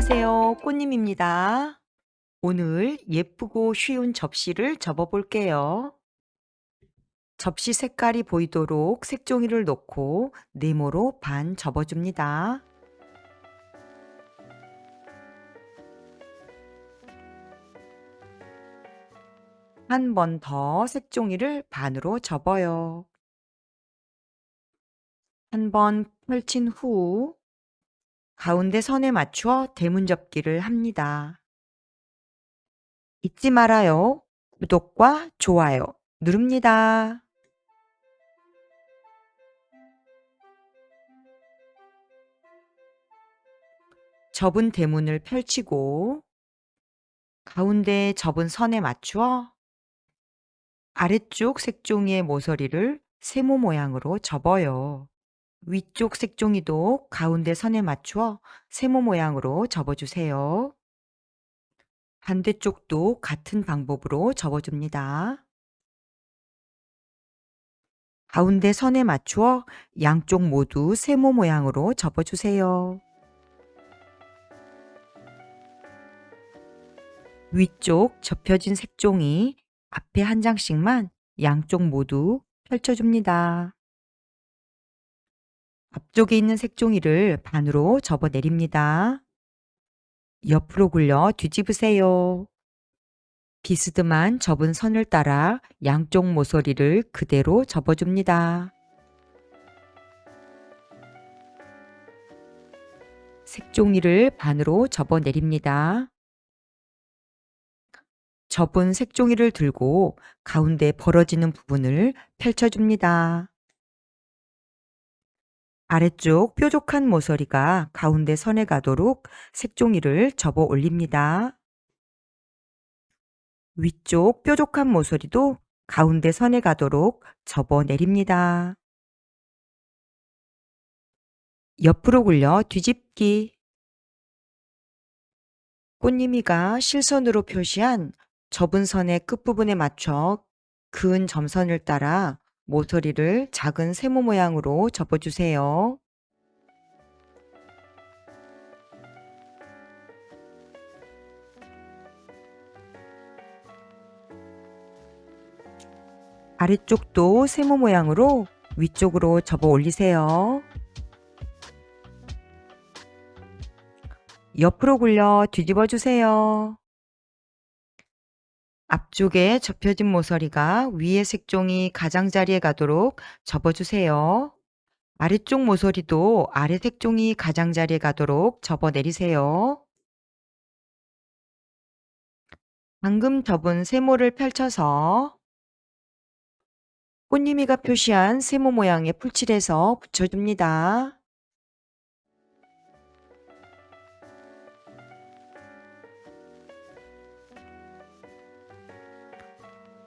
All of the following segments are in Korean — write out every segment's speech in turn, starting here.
시간입니다. 오늘 예쁘고 쉬운 접시를 접어 볼게요. 접시 색깔이 보이도록 색종이를 놓고 네모로 반 접어줍니다. 한 번 더 색종이를 반으로 접어요. 한 번 펼친 후 가운데 선에 맞추어 대문접기를 합니다. 잊지 말아요. 구독과 좋아요 누릅니다. 접은 대문을 펼치고 가운데 접은 선에 맞추어 아래쪽 색종이의 모서리를 세모 모양으로 접어요. 위쪽 색종이도 가운데 선에 맞추어 세모 모양으로 접어주세요. 반대쪽도 같은 방법으로 접어줍니다. 가운데 선에 맞추어 양쪽 모두 세모 모양으로 접어주세요. 위쪽 접혀진 색종이 앞에 한 장씩만 양쪽 모두 펼쳐줍니다. 앞쪽에 있는 색종이를 반으로 접어 내립니다. 옆으로 굴려 뒤집으세요. 비스듬한 접은 선을 따라 양쪽 모서리를 그대로 접어줍니다. 색종이를 반으로 접어 내립니다. 접은 색종이를 들고 가운데 벌어지는 부분을 펼쳐줍니다. 아래쪽 뾰족한 모서리가 가운데 선에 가도록 색종이를 접어 올립니다. 위쪽 뾰족한 모서리도 가운데 선에 가도록 접어 내립니다. 옆으로 굴려 뒤집기 꽃님이가 실선으로 표시한 접은 선의 끝부분에 맞춰 그은 점선을 따라 모서리를 작은 세모 모양으로 접어주세요. 아래쪽도 세모 모양으로 위쪽으로 접어 올리세요. 옆으로 굴려 뒤집어 주세요. 앞쪽에 접혀진 모서리가 위의 색종이 가장자리에 가도록 접어주세요. 아래쪽 모서리도 아래 색종이 가장자리에 가도록 접어 내리세요. 방금 접은 세모를 펼쳐서 꽃님이가 표시한 세모 모양의 풀칠해서 붙여줍니다.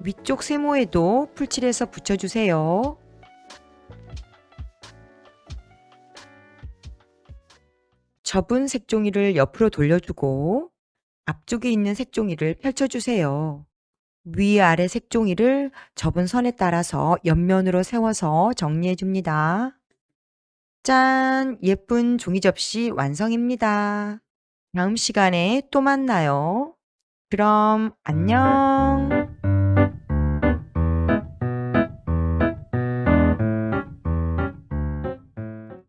위쪽 세모에도 풀칠해서 붙여주세요. 접은 색종이를 옆으로 돌려주고 앞쪽에 있는 색종이를 펼쳐주세요. 위아래 색종이를 접은 선에 따라서 옆면으로 세워서 정리해줍니다. 짠! 예쁜 종이 접시 완성입니다. 다음 시간에 또 만나요. 그럼 안녕!